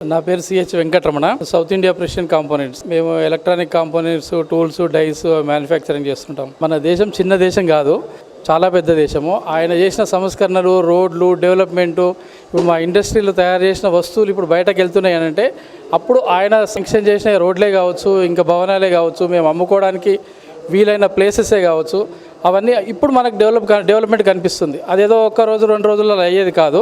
నా పేరు CH Venkataramana South India precision components మేము electronic components tools dies manufacturing చేస్తుంటాం. మన దేశం చిన్న దేశం కాదు చాలా పెద్ద దేశము. ఆయన చేసిన సంస్కరణలు రోడ్లు డెవలప్మెంటు ఇప్పుడు మా ఇండస్ట్రీలో తయారు చేసిన వస్తువులు ఇప్పుడు బయటకు వెళ్తున్నాయి అని అంటే అప్పుడు ఆయన శాంక్షన్ చేసిన రోడ్లే కావచ్చు ఇంకా భవనాలే కావచ్చు మేము అమ్ముకోవడానికి వీలైన ప్లేసెసే కావచ్చు అవన్నీ ఇప్పుడు మనకు డెవలప్ డెవలప్మెంట్ కనిపిస్తుంది. అదేదో ఒక్క రోజు రెండు రోజుల్లో అయ్యేది కాదు.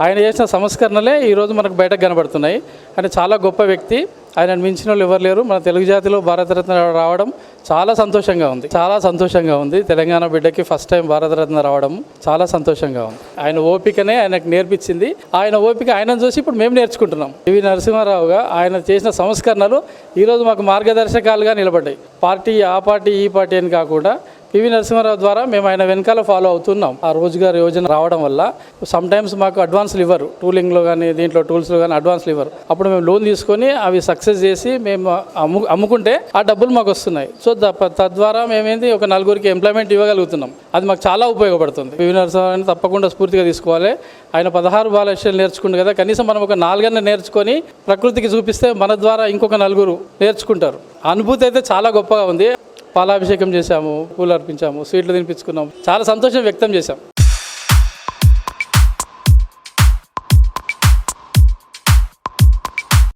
ఆయన చేసిన సంస్కరణలే ఈరోజు మనకు బయటకు కనబడుతున్నాయి. ఆయన చాలా గొప్ప వ్యక్తి. ఆయన మించిన వాళ్ళు ఎవరు లేరు. మన తెలుగు జాతిలో భారతరత్న రావడం చాలా సంతోషంగా ఉంది. చాలా సంతోషంగా ఉంది. తెలంగాణ బిడ్డకి ఫస్ట్ టైం భారతరత్న రావడం చాలా సంతోషంగా ఉంది. ఆయన ఓపికనే ఆయనకు నేర్పించింది. ఆయన ఓపిక ఆయనను చూసి ఇప్పుడు మేము నేర్చుకుంటున్నాం. పివి నరసింహారావుగా ఆయన చేసిన సంస్కరణలు ఈరోజు మాకు మార్గదర్శకాలుగా నిలబడ్డాయి. పార్టీ ఆ పార్టీ ఈ పార్టీ అని కాకుండా పివి నరసింహారావు ద్వారా మేము ఆయన వెనకాల ఫాలో అవుతున్నాం. ఆ రోజుగారు యోజన రావడం వల్ల సమ్ టైమ్స్ మాకు అడ్వాన్స్లు ఇవ్వరు. టూలింగ్లో కానీ దీంట్లో టూల్స్లో కానీ అడ్వాన్స్లు ఇవ్వరు. అప్పుడు మేము లోన్ తీసుకొని అవి సక్సెస్ చేసి మేము అమ్ము అమ్ముకుంటే ఆ డబ్బులు మాకు వస్తున్నాయి. సో తద్వారా మేమేంది ఒక నలుగురికి ఎంప్లాయ్మెంట్ ఇవ్వగలుగుతున్నాం. అది మాకు చాలా ఉపయోగపడుతుంది. పివి నరసింహారావుని తప్పకుండా స్ఫూర్తిగా తీసుకోవాలి. ఆయన పదహారు బాల నేర్చుకుంటు కదా కనీసం మనం ఒక నాలుగన్న నేర్చుకొని ప్రకృతికి చూపిస్తే మన ద్వారా ఇంకొక నలుగురు నేర్చుకుంటారు. అనుభూతి అయితే చాలా గొప్పగా ఉంది. పాలాభిషేకం చేశాము పూలు అర్పించాము స్వీట్లు తినిపించుకున్నాము. చాలా సంతోషం వ్యక్తం చేశాం.